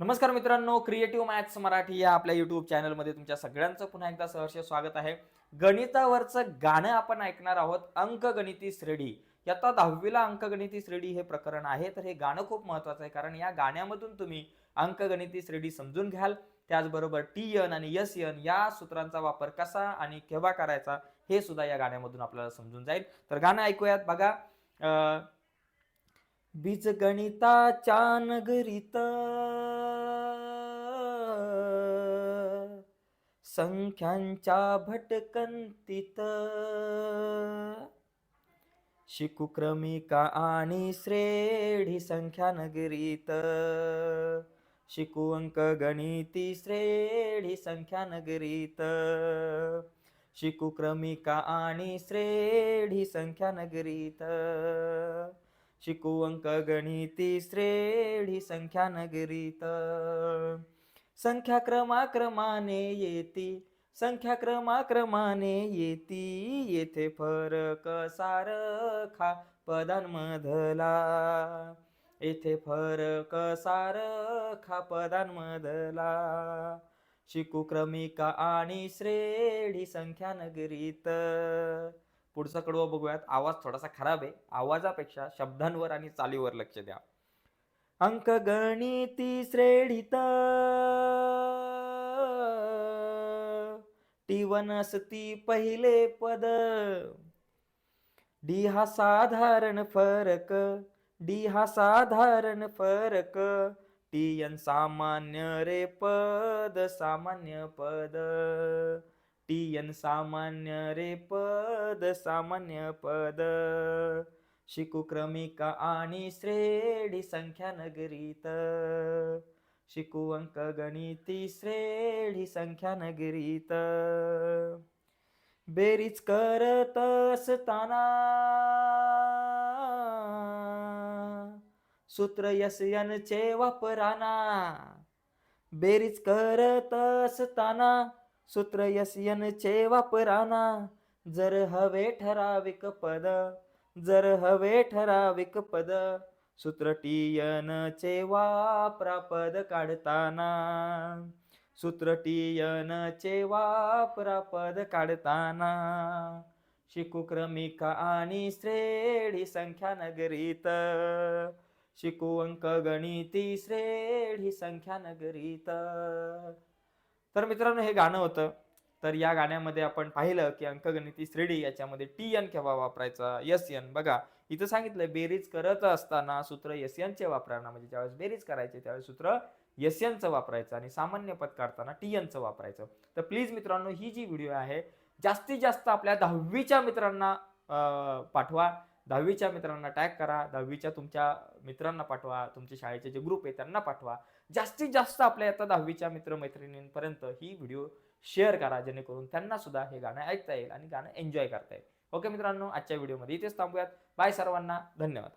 नमस्कार मित्रांनो creative maths Marathi या आपल्या युट्यूब चॅनलमध्ये तुमच्या सगळ्यांचं पुन्हा एकदा सहर्ष स्वागत आहे. गणितावरचं गाणं आपण ऐकणार आहोत अंकगणिती श्रेणी आता दहावीला अंकगणिती श्रेणी हे प्रकरण आहे तर हे गाणं खूप महत्वाचं आहे कारण या गाण्यामधून तुम्ही अंकगणिती श्रेणी समजून घ्याल. त्याचबरोबर टी एन आणि यस एन या सूत्रांचा वापर कसा आणि केव्हा करायचा हे सुद्धा या गाण्यामधून आपल्याला समजून जाईल. तर गाणं ऐकूयात बघा. बीजगणिताच्या नगरीत संख्यांच्या भटकंतीत. शिकू क्रमिका आणि श्रेढी संख्या नगरीत शिकू अंक गणिती श्रेढी संख्या नगरीत शिकू क्रमिका आणि श्रेणी संख्या नगरीत शिकू अंक गणिती श्रेणी संख्या नगरीत संख्या क्रमाक्रमाने येती. संख्या क्रमाक्रमाने येती. येथे फरक सारखा पदांमधला. येथे फरक सारखा पदांमधला. शिकू क्रमिका आणि श्रेणी संख्या नगरीत पुढचा कडवं बघूयात. आवाज थोडासा खराब आहे. आवाजापेक्षा शब्दांवर आणि चालीवर लक्ष द्या. अंकगणिती श्रेणीत टी वनस्ती पहिले पद. डी हा साधारण फरक. डी हा साधारण फरक. टी एन सामान्य रे पद सामान्य पद. टी एन सामान्य रे पद सामान्य पद. शिकू क्रमिका आणि श्रेणी संख्या नगरीत. शिकू अंक गणिती श्रेणी संख्या नगरीत. बेरीज करत असताना सूत्र यस वापराना. बेरीज करत असताना सूत्र यस वापराना. जर हवे ठराविक पद जर हवे ठराविक पद सूत्रटीयनचे चे वापरा पद काढताना. सूत्रटीयनचे चे वापरा पद काढताना. शिकू क्रमिका आणि श्रेणी संख्या नगरीत. शिकू अंक गणिती श्रेणी संख्या नगरीत. तर मित्रांनो हे गाणं होतं. तर या गाण्यामध्ये आपण पाहिलं की अंकगणिती श्रेणी याच्यामध्ये टी एन केव्हा वापरायचा? एस एन बघा इथं सांगितलं बेरीज करत असताना सूत्र एस एनचे वापराना म्हणजे ज्यावेळेस बेरीज करायचे त्यावेळेस सूत्र एस एनचं वापरायचं आणि सामान्य पद काढताना टी एनचं वापरायचं. तर प्लीज मित्रांनो ही जी व्हिडिओ आहे जास्तीत जास्त आपल्या दहावीच्या मित्रांना पाठवा. दहावीच्या मित्रांना टॅग करा. दहावीच्या तुमच्या मित्रांना पाठवा. तुमच्या शाळेचे जे ग्रुप आहे त्यांना पाठवा. जास्तीत जास्त आपल्या आता दहावीच्या मित्रमैत्रिणींपर्यंत ही व्हिडिओ शेअर करा जेणेकरून त्यांना सुद्धा हे गाणं ऐकता येईल आणि गाणं एन्जॉय करता येईल. ओके मित्रांनो आजच्या व्हिडिओमध्ये इथेच थांबूयात. बाय सर्वांना धन्यवाद.